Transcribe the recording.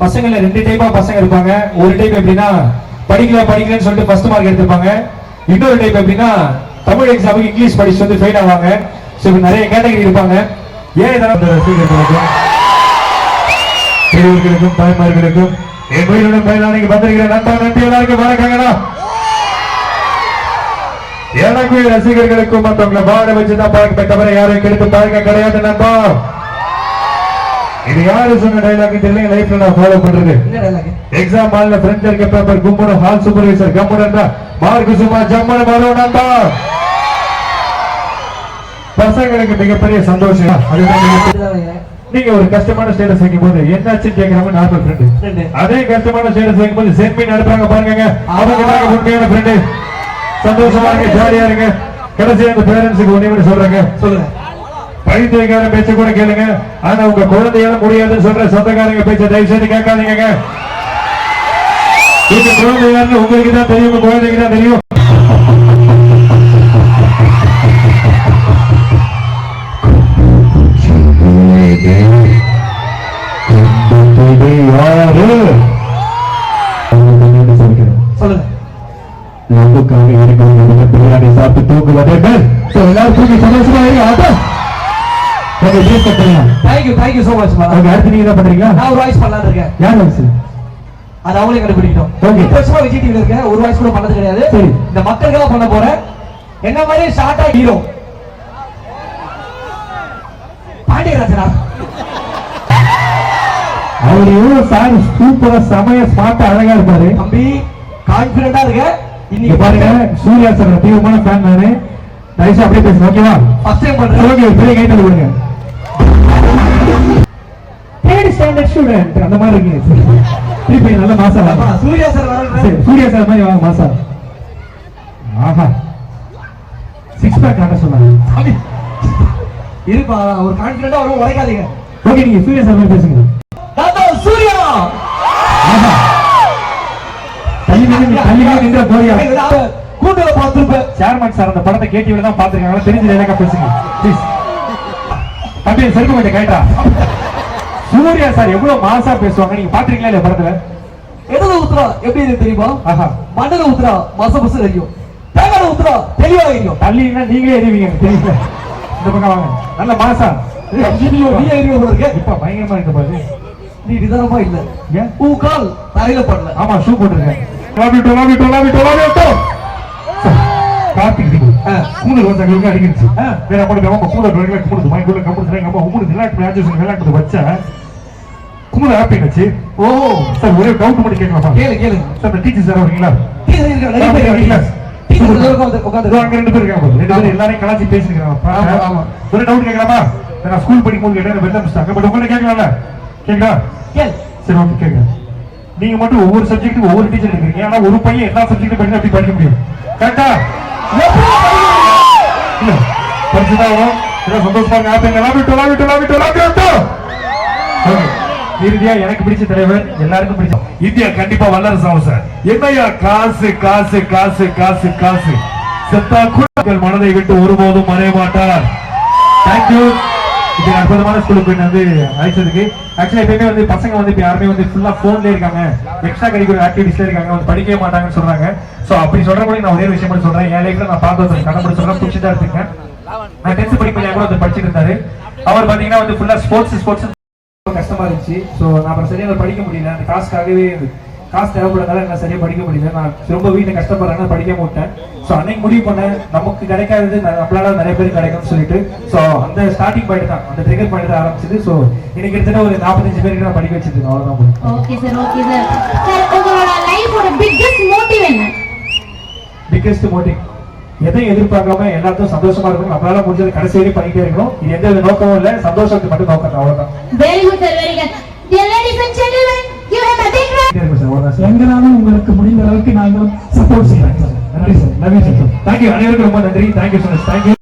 பசங்கள ரெண்டு டைப்பா பசங்க இருப்பாங்க. ஒரு டைப் எப்படின்னா படிக்கல படிக்கலன்னு சொல்லிட்டு ஃபர்ஸ்ட் மார்க் எடுத்திருப்பாங்க. இன்னொரு டைப் எப்படின்னா தமிழ் எக்ஸாமுக்கு இங்கிலீஷ் படிச்சு வந்து ஃபெயில் ஆவாங்க. ஸோ இப்போ நிறைய கேட்டகரி இருப்பாங்க. ஏன் இதெல்லாம் ரசிகர்களுக்கும் பெரியவர்களுக்கும் தாய்மார்களுக்கும் என் உயிருடன் பயனாளிக்கு வந்திருக்கிற நண்பா நன்றி எல்லாருக்கும் வணக்கங்கடா எனக்கு ரசிகர்களுக்கும் மற்றவங்களை பாட வச்சுதான் பார்க்க தவிர யாரும் கெடுத்து பழக்கம் கிடையாது நண்பா. இது யாரு சொன்ன டைலாக் தெரியல லைஃப்ல நான் ஃபாலோ பண்றது? எக்ஸாம் ஹால்ல ஃப்ரெண்ட் இருக்க பேப்பர் கும்பன ஹால் சூப்பர்வைசர் கம்முனண்டா மார்க் சும்மா ஜம்மன வரும் நண்பா. பசங்களுக்கு மிகப்பெரிய சந்தோஷம். நீங்க ஒரு கஷ்டமான ஸ்டேட்டஸ் வைக்கும் போது என்னாச்சு கேட்கறாங்க நார்மல். ஃப்ரெண்டு அதே கஷ்டமான ஸ்டேட்டஸ் வைக்கும் போது பண்ணி அனுப்புறாங்க பாருங்க அவங்க தாங்க உண்மையான ஃப்ரெண்டு சந்தோஷமா இருங்க ஜாலியா இருங்க. கடைசியா அந்த பேரண்ட்ஸுக்கு ஒண்ணு சொல்றாங்க. சொல்லுங்க. பழித்துறைக்கார பேச்ச கூட கேளுங்க. ஆனா உங்க குழந்தையால முடியாதுன்னு சொல்ற சொந்தக்காரங்க பேச்ச தயவு செய்து கேட்காதீங்க உங்க குழந்தை உங்களுக்கு தான் தெரியும் உங்க குழந்தைக்கு தான் தெரியும். யாரு சொல்லுங்க. நமக்காக இருக்கிறவங்க பிரியாணி சாப்பிட்டு தூங்குவதர்கள் So, எல்லாரும் தூங்கி சந்தோஷமா இருக்கா கொஞ்சம் பேச கட்டுங்க தேங்க்யூ தேங்க்யூ சோ மச் அவங்க அடுத்து நீங்க என்ன பண்றீங்களா? நான் ஒரு வாய்ஸ் பண்ணலாம்னு இருக்கேன். யார் வயசு அது அவங்களே கண்டுபிடிக்கட்டும். முப்பது வருஷமா விஜய் டிவில இருக்கேன் ஒரு வாய்ஸ் கூட பண்ணது கிடையாது. சரி. இந்த மக்களுக்கெல்லாம் பண்ண போறேன். என்ன மாதிரி ஷார்ட்டா ஹீரோ பாண்டியராஜனா? அவர் எவ்வளவு சார் சூப்பரா செமையா ஸ்மார்ட்டா அழகா இருப்பாரு. தம்பி கான்பிடண்டா இருக்க. இன்னைக்கு பாருங்க சூர்யா சார் தீவிரமான ஃபேன் நானு. தயவுசு அப்படியே பேசுங்க ஓகேவா ஃபர்ஸ்ட் டைம் பண்றேன். ஓகே பெரிய கைத்தல் கொடுங்க. ஸ்டாண்டர்ட் ஸ்டூடெண்ட் அந்த மாதிரி இருக்கீங்க திருப்பி நல்ல மாசா. சூர்யா சார் சூர்யா சார் மாதிரி வாங்க மாசா ஆஹா. சிக்ஸ் பேக் காட்ட சொன்னாங்க இருப்பா ஒரு கான்பிடண்டா வரும் உழைக்காதீங்க. ஓகே நீங்க சூர்யா சார் மாதிரி பேசுங்க. சூர்யா! தள்ளி நின்று தள்ளி நின்று போறியா கூண்டுல பார்த்திருப்பேன் சேர்மன் சார் அந்த படத்தை கேட்டிவில தான் பாத்துருக்காங்க தெரிஞ்சு எனக்கா பேசுங்க. ப்ளீஸ் தம்பி செருப்பு கொஞ்சம் கேட்டா சூர்யா சார் எவ்வளவு மாசா பேசுவாங்க? நீங்க பாத்துருக்கீங்களா இல்லையா படத்துல? எதுல ஊத்துறா? எப்படி இருக்கு தெரியுமா? ஆஹா. மண்ணுல ஊத்துறா. மச மச தெரியும். தேங்காய் ஊத்துறா. தெளிவா தெரியும் தள்ளினா நீங்களே எனக்கு தெரியல. இந்த பக்கம் வாங்க. நல்ல மாசா. நீ போல இருக்க. இப்ப பயங்கரமா இருக்கு பாரு. நீ நிதானமா இல்ல. ஏன்? உன் கால் தரையில படல. ஆமா ஷூ போட்டுருக்கேன். கூண்டு ரோசா களுக்கு அடிக்கிடுச்சு. வேற அப்படி அம்மா கூட ரோல குமுடுது மை கூட கமுடுது எங்க அம்மா உமுடு விளையாட்டு மேட்ச் விளையாட்டு வச்சா குமுடு ஹாப்பி நச்சு ஓ. சார் ஒரே டவுட் மட்டும் கேட்கலாமா கேளு கேளு. சார் டீச்சர் சார் வரீங்களா? எல்லாரையும் கலாச்சி பேசிருக்காங்க. ஒரு டவுட் கேட்கலாமா? நான் ஸ்கூல் படிக்கும்போது கேட்டேன் வெளில மிஸ்டாங்க பட் உங்களை கேட்கலாம்ல. சரி ஓகே கேட்க நீங்க மட்டும் ஒவ்வொரு சப்ஜெக்ட்டுக்கு ஒவ்வொரு டீச்சர் எடுக்கிறீங்க ஆனா ஒரு பையன் எல்லா சப்ஜெக்ட்டும் படிச்சு அப்படி படிக்க முடியும்? கரெக்டா படிச்சுதான் சந்தோஷமா இறுதியா எனக்கு பிடிச்ச தலைவர் எல்லாருக்கும் பிடிச்ச இந்தியா கண்டிப்பா வல்லரசு ஆகும் என்னையா காசு காசு காசு காசு காசு செத்தா கூட மனதை விட்டு ஒருபோதும் மறைய மாட்டார் தேங்க்யூ இது அற்புதமான ஸ்கூலுக்கு வந்து அழைச்சதுக்கு. ஆக்சுவலா எப்பயுமே வந்து பசங்க வந்து இப்போ யாருமே வந்து ஃபுல்லா ஃபோன்லேயே இருக்காங்க. எக்ஸ்ட்ரா கரிக்குலர் ஆக்டிவிட்டிஸ்ல இருக்காங்க. வந்து படிக்கவே மாட்டாங்கன்னு சொல்றாங்க. சோ அப்படி சொல்ற போது நான் ஒரே விஷயம் மட்டும் சொல்றேன். என் லைஃப்ல நான் பார்த்தது கண்டுபிடிச்சு சொல்றேன். பிடிச்சிதான் இருக்கேன் நான் டென்த் படிக்கும் கூட வந்து படிச்சுட்டு இருந்தாரு. அவர் பார்த்தீங்கன்னா வந்து ஃபுல்லா ஸ்போர்ட்ஸ் ஸ்போர்ட்ஸ் ரொம்ப கஷ்டமா இருந்துச்சு. ஸோ நான் அப்புறம் சரியா படிக்க முடியல. அந்த காசுக்காகவே காசு தேவைப்படுறதால நான் சரியா படிக்க முடியல. நான் ரொம்ப வீட்டில் கஷ்டப்படுறேன் படிக்க மாட்டேன். ஸோ அன்னைக்கு முடிவு பண்ணேன். நமக்கு கிடைக்காதது நம்மளால நிறைய பேர் கிடைக்கும்னு சொல்லிட்டு. ஸோ அந்த ஸ்டார்டிங் பாயிண்ட் தான். அந்த ட்ரிகர் பாயிண்ட் தான் ஆரம்பிச்சது. ஸோ இன்னைக்கு கிட்டத்தட்ட ஒரு நாற்பத்தஞ்சு பேருக்கு நான் படிக்க வச்சிருக்கேன். அவ்வளோதான் okay sir okay sir sir உங்களோட லைஃபோட பிக்கஸ்ட் மோட்டிவ் என்ன? பிக்கஸ்ட் மோட்டிவ் எதையும் எதிர்பார்க்காம எல்லாத்தையும் சந்தோஷமா இருக்கணும். நம்மளால முடிஞ்சது கடைசி வரைக்கும் பண்ணிட்டே இருக்கணும். இது எந்த நோக்கமும் இல்லை. சந்தோஷத்துக்கு மட்டும் நோக்கம் அவ்வளவுதான். Very good sir very good எங்களுக்கு முடிந்த அளவுக்கு நாங்கள் சப்போர்ட் செய்யறோம். நன்றி சார். நன்றி சார். தேங்க்யூ அனைவருக்கும் ரொம்ப நன்றி. Thank you sir thank you